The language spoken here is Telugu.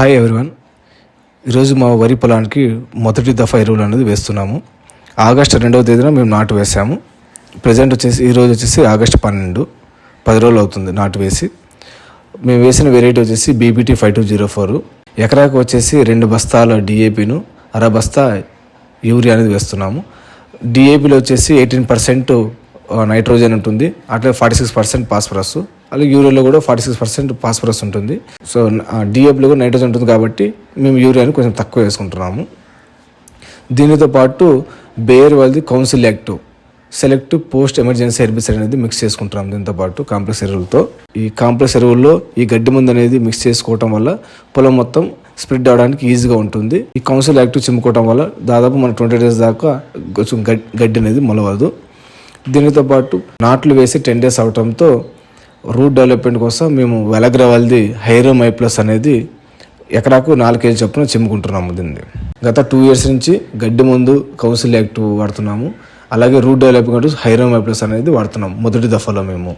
హాయ్ ఎవరివన్ ఈరోజు మా వరి పొలానికి మొదటి దఫా ఎరువులు అనేది వేస్తున్నాము. ఆగస్టు రెండవ తేదీన మేము నాటు వేసాము. ప్రజెంట్ వచ్చేసి ఈరోజు వచ్చేసి ఆగస్టు పన్నెండు. పది రోజులు అవుతుంది నాటు వేసి. మేము వేసిన వెరైటీ వచ్చేసి BBT five two zero four ఎకరాకు వచ్చేసి రెండు బస్తాల డిఏపిను అర బస్తా యూరియా అనేది వేస్తున్నాము. డిఏపిలో వచ్చేసి ఎయిటీన్ పర్సెంట్ నైట్రోజన్ ఉంటుంది. అట్లే ఫార్టీ సిక్స్ పర్సెంట్ ఫాస్ఫరస్ అలాగే యూరియాలో కూడా ఫార్టీ సిక్స్ పర్సెంట్ ఫాస్ఫరస్ ఉంటుంది. సో డిఏపిలో కూడా నైట్రోజన్ ఉంటుంది కాబట్టి మేము యూరియాని కొంచెం తక్కువ వేసుకుంటున్నాము. దీనితో పాటు బేర్ వాళ్ళది council active select post emergency herbicide అనేది మిక్స్ చేసుకుంటున్నాం దీంతో పాటు కాంప్లెక్స్ ఎరువులతో. ఈ కాంప్లెక్స్ ఎరువుల్లో ఈ గడ్డి మందు అనేది మిక్స్ చేసుకోవటం వల్ల పొలం మొత్తం స్ప్రెడ్ అవడానికి ఈజీగా ఉంటుంది. ఈ కౌన్సిల్ యాక్టివ్ చిమ్ముకోవటం వల్ల దాదాపు మన ట్వంటీ డేస్ దాకా కొంచెం గడ్డి అనేది మొలవదు. దీనితో పాటు నాట్లు వేసి టెన్ డేస్ అవటంతో రూట్ డెవలప్మెంట్ కోసం మేము వెలగ్రవల్ది హైరో మైప్లస్ అనేది ఎకరాకు నాలుగు కేజీ చొప్పున చిమ్ముకుంటున్నాము దీన్ని. గత టూ ఇయర్స్ నుంచి గడ్డి మందు కౌన్సిల్ యాక్ట్ వాడుతున్నాము. అలాగే రూట్ డెవలప్మెంట్ హైరో మైప్లస్ అనేది వాడుతున్నాము. మొదటి దఫాలో మేము.